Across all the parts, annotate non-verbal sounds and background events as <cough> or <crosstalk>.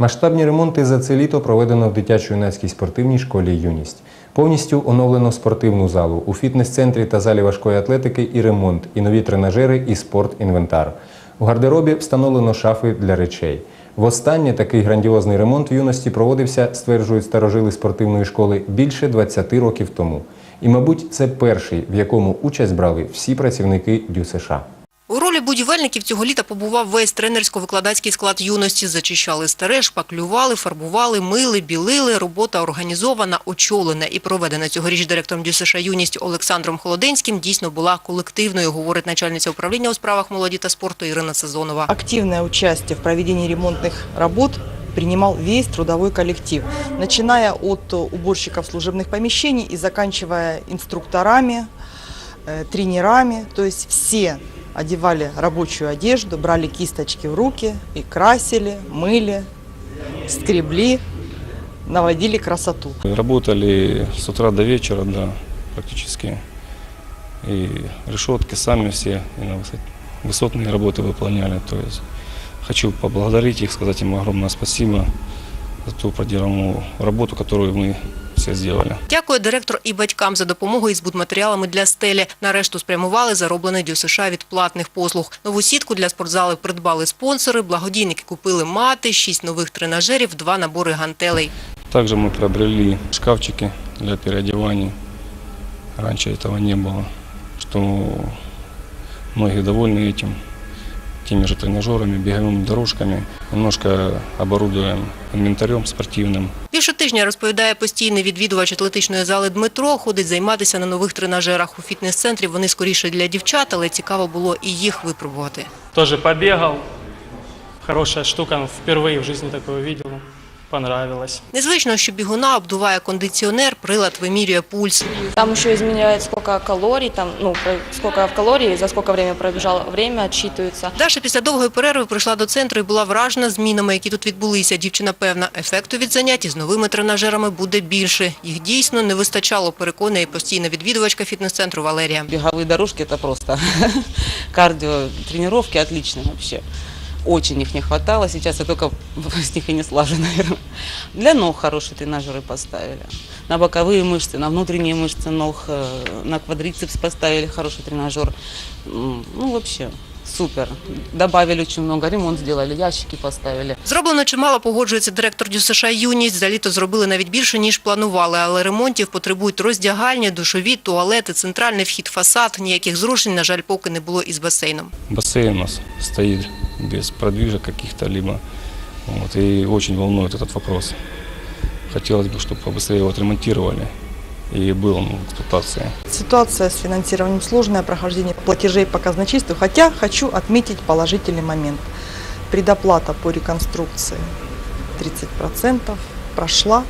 Масштабні ремонти за це літо проведено в дитячо-юнацькій спортивній школі Юність. Повністю оновлено спортивну залу у фітнес-центрі та залі важкої атлетики і ремонт, і нові тренажери, і спорт-інвентар. У гардеробі встановлено шафи для речей. Востаннє такий грандіозний ремонт в юності проводився, стверджують старожили спортивної школи, більше 20 років тому. І, мабуть, це перший, в якому участь брали всі працівники ДЮСШ. У ролі будівельників цього літа побував весь тренерсько-викладацький склад юності. Зачищали старе, шпаклювали, фарбували, мили, білили. Робота організована, очолена і проведена цьогоріч директором ДЮСШ «Юність» Олександром Холоденським дійсно була колективною, говорить начальниця управління у справах молоді та спорту Ірина Сезонова. Активное участие в проведении ремонтных работ принимал весь трудовой коллектив, начиная от э, уборщиков служебных помещений и заканчивая инструкторами, э, тренерами. То есть все одевали рабочую одежду, брали кисточки в руки и красили, мыли, скребли, наводили красоту. Работали с утра до вечера, да, практически. И решетки сами все и на высот- высотные работы выполняли. То есть хочу поблагодарить их, сказать им огромное спасибо за ту проделанную работу, которую мы все сделали. Дякує директор і батькам за допомогу із будматеріалами для стелі. На решту спрямували зароблений ДЮСШ від платних послуг. Нову сітку для спортзали придбали спонсори, благодійники купили мати, шість нових тренажерів, два набори гантелей. Также мы приобрели шкафчики для переодеваний. Раньше этого не было, что многие довольны этим, теми же тренажерами, беговыми дорожками. Немножко оборудуем инвентарем спортивным. Більше тижня, розповідає постійний відвідувач атлетичної зали Дмитро, ходить займатися на нових тренажерах. У фітнес-центрі вони скоріше для дівчат, але цікаво було і їх випробувати. Тоже побегал. Хорошая штука, впервые в жизни такое увидел. Понравилось. Незвично, що бігуна обдуває кондиціонер, прилад вимірює пульс. Там еще изменяют сколько калорий, там, ну, про- сколько в калории, за сколько время пробежало время, отсчитывается. Даша після довгої перерви прийшла до центру і була вражена змінами, які тут відбулися. Дівчина певна, ефекту від занять із новими тренажерами буде більше. Їх дійсно не вистачало, переконує постійна відвідувачка фітнес-центру Валерія. Беговые дорожки это просто <laughs> кардио тренировки отлично вообще. Очень их не хватало, сейчас я только <laughs> с них и не слажу, наверное. Для ног хорошие тренажеры поставили. На боковые мышцы, на внутренние мышцы ног, э, на квадрицепс поставили хороший тренажер. М, Ну, вообще, супер. Добавили очень много, ремонт сделали, ящики поставили. Зроблено чимало, погоджується директор ДЮСШ «Юність». За літо зробили навіть більше, ніж планували, але ремонтів потребують роздягальні, душові, туалети, центральний вхід, фасад. Ніяких зрушень, на жаль, поки не було із басейном. Бассейн у нас стоит без продвижек каких-то либо. Вот, и очень волнует этот вопрос. Хотелось бы, чтобы побыстрее его отремонтировали и был он в эксплуатации. Ситуация с финансированием сложная, прохождение платежей по казначейству. Хотя хочу отметить положительный момент. Предоплата по реконструкции 30% прошла.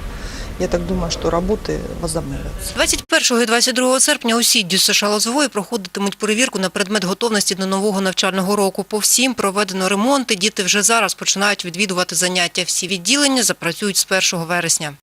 Я так думаю, що роботи возобновляться. 21 і 22 серпня усі США Лозової проходитимуть перевірку на предмет готовності до нового навчального року. По всім проведено ремонти. діти вже зараз починають відвідувати заняття. Всі відділення запрацюють з 1 вересня.